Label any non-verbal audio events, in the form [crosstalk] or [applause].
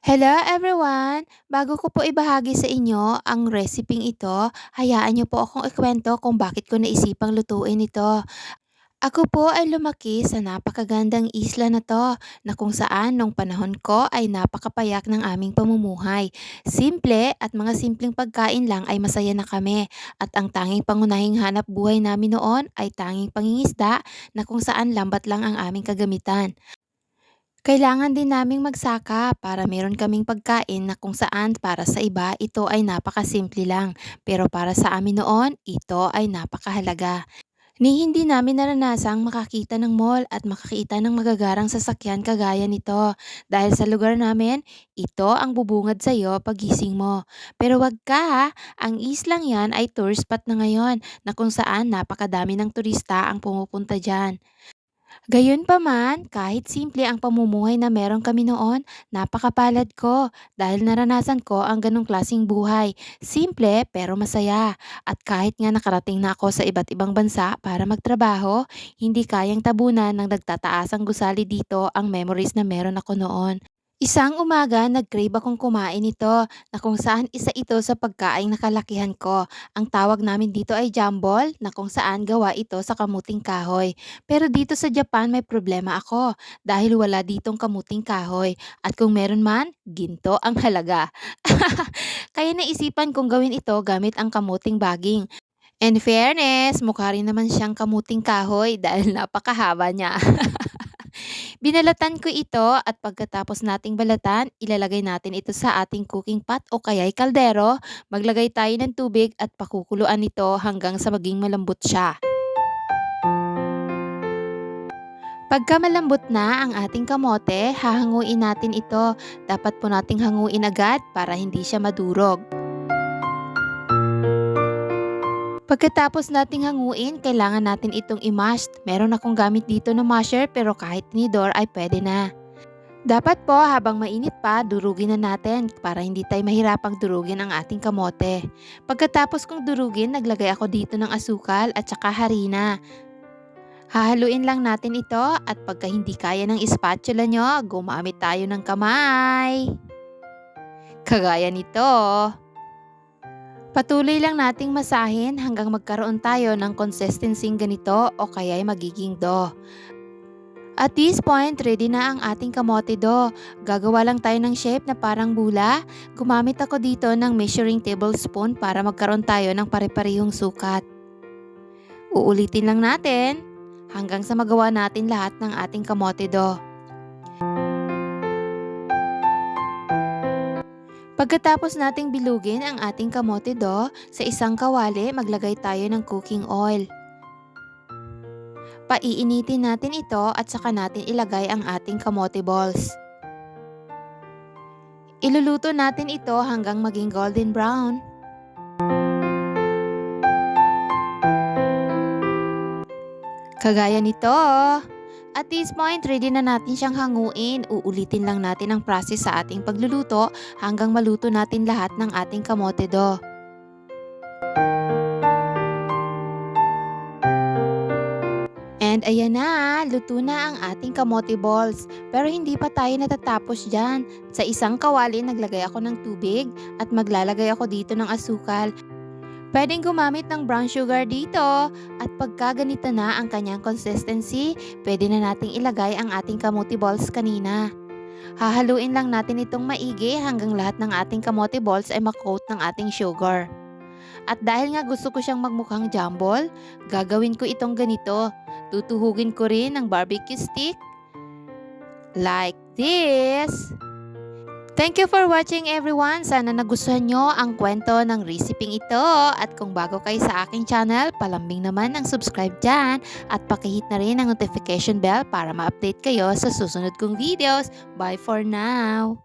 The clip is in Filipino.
Hello everyone! Bago ko po ibahagi sa inyo ang reseping ito, hayaan niyo po akong ikwento kung bakit ko naisipang lutuin ito. Ako po ay lumaki sa napakagandang isla na to na kung saan nung panahon ko ay napakapayak ng aming pamumuhay. Simple at mga simpleng pagkain lang ay masaya na kami at ang tanging pangunahing hanap buhay namin noon ay tanging pangingisda na kung saan lambat lang ang aming kagamitan. Kailangan din naming magsaka para meron kaming pagkain na kung saan para sa iba ito ay napakasimple lang, pero para sa amin noon, ito ay napakahalaga. Ni hindi namin naranasang makakita ng mall at makakita ng magagarang sasakyan kagaya nito. Dahil sa lugar namin, ito ang bubungad sa iyo pagising mo. Pero wag ka ha, ang islang yan ay tourist spot na ngayon na kung saan napakadami ng turista ang pumupunta dyan. Gayunpaman, kahit simple ang pamumuhay na meron kami noon, napakapalad ko dahil naranasan ko ang ganong klasing buhay. Simple pero masaya. At kahit nga nakarating na ako sa iba't ibang bansa para magtrabaho, hindi kayang tabunan ng nagtataasang gusali dito ang memories na meron ako noon. Isang umaga, nag-crave akong kumain ito na kung saan isa ito sa pagkaing nakalakihan ko. Ang tawag namin dito ay jambol na kung saan gawa ito sa kamuting kahoy. Pero dito sa Japan may problema ako dahil wala ditong kamuting kahoy at kung meron man, ginto ang halaga. [laughs] Kaya naisipan kong gawin ito gamit ang kamuting baging. In fairness, mukha rin naman siyang kamuting kahoy dahil napakahaba niya. [laughs] Binalatan ko ito at pagkatapos nating balatan, ilalagay natin ito sa ating cooking pot o kaya'y kaldero. Maglagay tayo ng tubig at pakukuluan ito hanggang sa maging malambot siya. Pagka malambot na ang ating kamote, hahanguin natin ito. Dapat po nating hanguin agad para hindi siya madurog. Pagkatapos nating hanguin, kailangan natin itong i-mash. Meron akong gamit dito na masher pero kahit tinidor ay pwede na. Dapat po habang mainit pa, durugin na natin para hindi tayo mahirapang durugin ang ating kamote. Pagkatapos kong durugin, naglagay ako dito ng asukal at saka harina. Hahaluin lang natin ito at pagka hindi kaya ng spatula nyo, gumamit tayo ng kamay. Kagaya nito. Patuloy lang nating masahin hanggang magkaroon tayo ng consistency ganito o kaya'y magiging do. At this point, ready na ang ating kamote do. Gagawa lang tayo ng shape na parang bula. Gumamit ako dito ng measuring tablespoon para magkaroon tayo ng pare-parehong sukat. Uulitin lang natin hanggang sa magawa natin lahat ng ating kamote do. Pagkatapos nating bilugin ang ating kamote do, sa isang kawali maglagay tayo ng cooking oil. Paiinitin natin ito at saka natin ilagay ang ating kamote balls. Iluluto natin ito hanggang maging golden brown. Kagaya nito. At this point, ready na natin siyang hanguin. Uulitin lang natin ang process sa ating pagluluto hanggang maluto natin lahat ng ating kamote do. And ayan na, luto na ang ating kamote balls. Pero hindi pa tayo natatapos dyan. Sa isang kawali, naglagay ako ng tubig at maglalagay ako dito ng asukal Pwedeng gumamit ng brown sugar dito at pagka ganito na ang kanyang consistency, pwede na nating ilagay ang ating kamote balls kanina. Hahaluin lang natin itong maigi hanggang lahat ng ating kamote balls ay makoat ng ating sugar. At dahil nga gusto ko siyang magmukhang jumble, gagawin ko itong ganito. Tutuhugin ko rin ng barbecue stick like this. Thank you for watching everyone. Sana nagustuhan nyo ang kwento ng recipe ito. At kung bago kayo sa aking channel, palambing naman ang subscribe dyan. At pakihit na rin ang notification bell para ma-update kayo sa susunod kong videos. Bye for now!